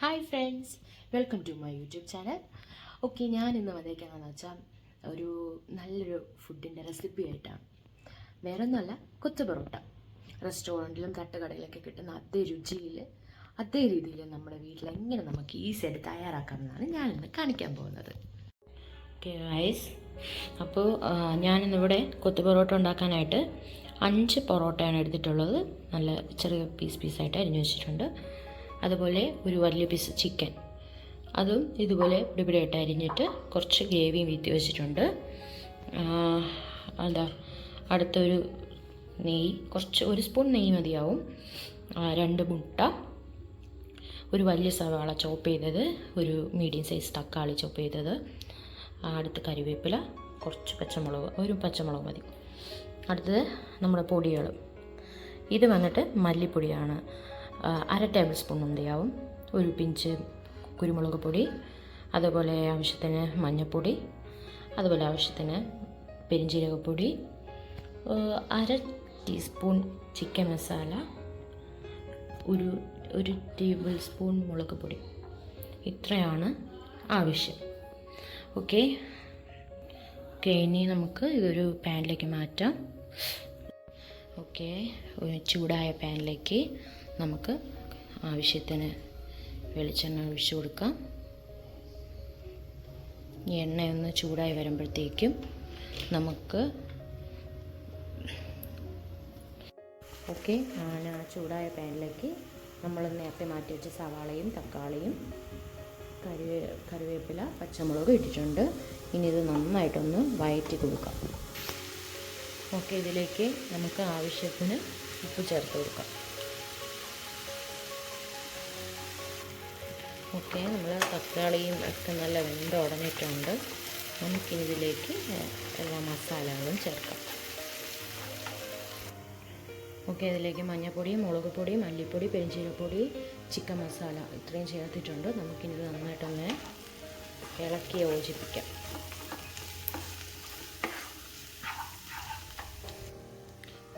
Hi friends welcome to my YouTube channel okay ഞാൻ ഇന്ന് വന്നേക്കാണെന്ന് വെച്ചാൽ ഒരു നല്ലൊരു ഫുഡിന്റെ റെസിപ്പി ആയിട്ടാണ്. വേറെ ഒന്നുമല്ല കൊത്തു പൊറോട്ട. റെസ്റ്റോറന്റിലും തട്ടുകടയിലൊക്കെ കിട്ടുന്ന അതേ രുചിയിൽ അതേ രീതിയിൽ നമ്മുടെ വീട്ടിൽ എങ്ങനെ നമുക്ക് ഈസി ആയിട്ട് തയ്യാറാക്കാമെന്നാണ് ഞാനിന്ന് കാണിക്കാൻ പോകുന്നത്. ഓക്കെ വൈസ് അപ്പോൾ ഞാനിന്നിവിടെ കൊത്തു പൊറോട്ട ഉണ്ടാക്കാനായിട്ട് അഞ്ച് പൊറോട്ടയാണ് എടുത്തിട്ടുള്ളത്. നല്ല ചെറിയ പീസ് പീസായിട്ട് അരിഞ്ഞു വെച്ചിട്ടുണ്ട്. അതുപോലെ ഒരു വലിയ പീസ് ചിക്കൻ അതും ഇതുപോലെ പിടിപിടിയായിട്ട് അരിഞ്ഞിട്ട് കുറച്ച് ഗ്രേവിയും വീത്തി വെച്ചിട്ടുണ്ട്. എന്താ അടുത്തൊരു നെയ്യ് കുറച്ച് ഒരു സ്പൂൺ നെയ്യ് മതിയാവും. രണ്ട് മുട്ട ഒരു വലിയ സവാള ചോപ്പ് ചെയ്തത് ഒരു മീഡിയം സൈസ് തക്കാളി ചോപ്പ് ചെയ്തത് അടുത്ത് കറിവേപ്പില കുറച്ച് പച്ചമുളക് ഒരു പച്ചമുളക് മതി. അടുത്തത് നമ്മുടെ പൊടികൾ ഇത് വന്നിട്ട് മല്ലിപ്പൊടിയാണ്. അര ടേബിൾ സ്പൂൺ മതിയാവും ഒരു പിഞ്ച് കുരുമുളക് പൊടി അതുപോലെ ആവശ്യത്തിന് മഞ്ഞൾപ്പൊടി അതുപോലെ ആവശ്യത്തിന് പെരിഞ്ജീരകപ്പൊടി അര ടീസ്പൂൺ ചിക്കൻ മസാല ഒരു ഒരു ടേബിൾ സ്പൂൺ മുളക് പൊടി. ഇത്രയാണ് ആവശ്യം. ഓക്കെ ഓക്കെ ഇനി നമുക്ക് ഇതൊരു പാനിലേക്ക് മാറ്റാം. ഓക്കെ ചൂടായ പാനിലേക്ക് നമുക്ക് ആവശ്യത്തിന് വെളിച്ചെണ്ണ ഒഴിച്ചു കൊടുക്കാം. എണ്ണയൊന്ന് ചൂടായി വരുമ്പോഴത്തേക്കും നമുക്ക് ഓക്കെ ഞാൻ ആ ചൂടായ പാനിലേക്ക് നമ്മൾ നേരത്തെ മാറ്റി വെച്ച സവാളയും തക്കാളിയും കറിവേ കറിവേപ്പില പച്ചമുളക് ഇട്ടിട്ടുണ്ട്. ഇനി ഇത് നന്നായിട്ടൊന്ന് വയറ്റി കൊടുക്കാം. ഓക്കെ ഇതിലേക്ക് നമുക്ക് ആവശ്യത്തിന് ഉപ്പ് ചേർത്ത് കൊടുക്കാം. ഓക്കെ നമ്മൾ തക്കാളിയും ഒക്കെ നല്ല വെന്ത് ഉടഞ്ഞിട്ടുണ്ട്. നമുക്കിതിലേക്ക് എല്ലാ മസാലകളും ചേർക്കാം. ഓക്കെ ഇതിലേക്ക് മഞ്ഞൾപ്പൊടി മുളക് പൊടി മല്ലിപ്പൊടി പെരിഞ്ചീരപ്പൊടി ചിക്കൻ മസാല ഇത്രയും ചേർത്തിട്ടുണ്ട്. നമുക്കിനി ഇത് നന്നായിട്ടൊന്ന് ഇളക്കി യോജിപ്പിക്കാം.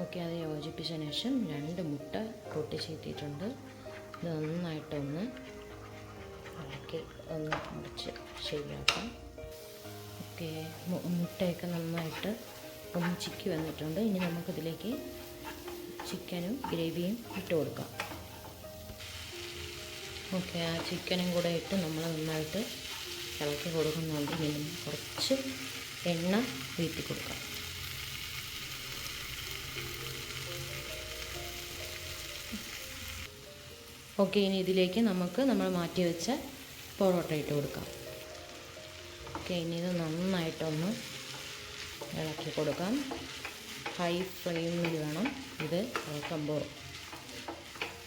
ഓക്കെ അത് യോജിപ്പിച്ച ശേഷം രണ്ട് മുട്ട പൊട്ടിച്ചേർത്തിയിട്ടുണ്ട് ഇത് നന്നായിട്ടൊന്ന് ശരിയാക്കാം ഓക്കെ മുട്ടയൊക്കെ നന്നായിട്ട് ഒന്ന് ചിക്കി വന്നിട്ടുണ്ട്. ഇനി നമുക്കിതിലേക്ക് ചിക്കനും ഗ്രേവിയും ഇട്ട് കൊടുക്കാം. ഓക്കെ ആ ചിക്കനും കൂടെ ഇട്ട് നമ്മൾ നന്നായിട്ട് ഇളക്കി കൊടുക്കുന്നുണ്ട്. ഇനി കുറച്ച് എണ്ണ വീട്ടി കൊടുക്കാം. ഓക്കെ ഇനി ഇതിലേക്ക് നമുക്ക് നമ്മൾ മാറ്റി വെച്ച പൊറോട്ട ഇട്ട് കൊടുക്കാം. ഇനി ഇത് നന്നായിട്ടൊന്ന് ഇളക്കി കൊടുക്കാം. ഹൈ ഫ്ലെയിമിൽ വേണം ഇത് ഇളക്കുമ്പോൾ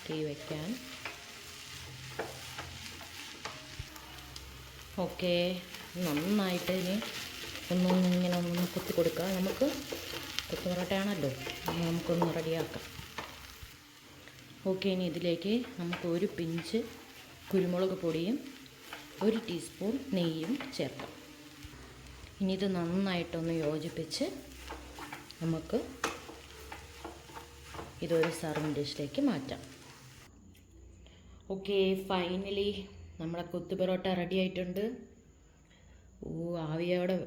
തീ വയ്ക്കാൻ ഓക്കെ നന്നായിട്ട് ഇനി ഒന്നൊന്ന് ഇങ്ങനെ ഒന്ന് കുത്തി കൊടുക്കുക നമുക്ക് കുത്തി പൊറോട്ടയാണല്ലോ നമുക്കൊന്ന് റെഡിയാക്കാം. ഓക്കെ ഇനി ഇതിലേക്ക് നമുക്ക് ഒരു പിഞ്ച് കുരുമുളക് പൊടിയും ഒരു ടീസ്പൂൺ നെയ്യും ചേർക്കാം. ഇനി ഇത് നന്നായിട്ടൊന്ന് യോജിപ്പിച്ച് നമുക്ക് ഇതൊരു സർവിങ് ഡിഷിലേക്ക് മാറ്റാം. ഓക്കെ ഫൈനലി നമ്മുടെ കൊത്തു പൊറോട്ട റെഡി ആയിട്ടുണ്ട്. ഓ ആവിയോടെ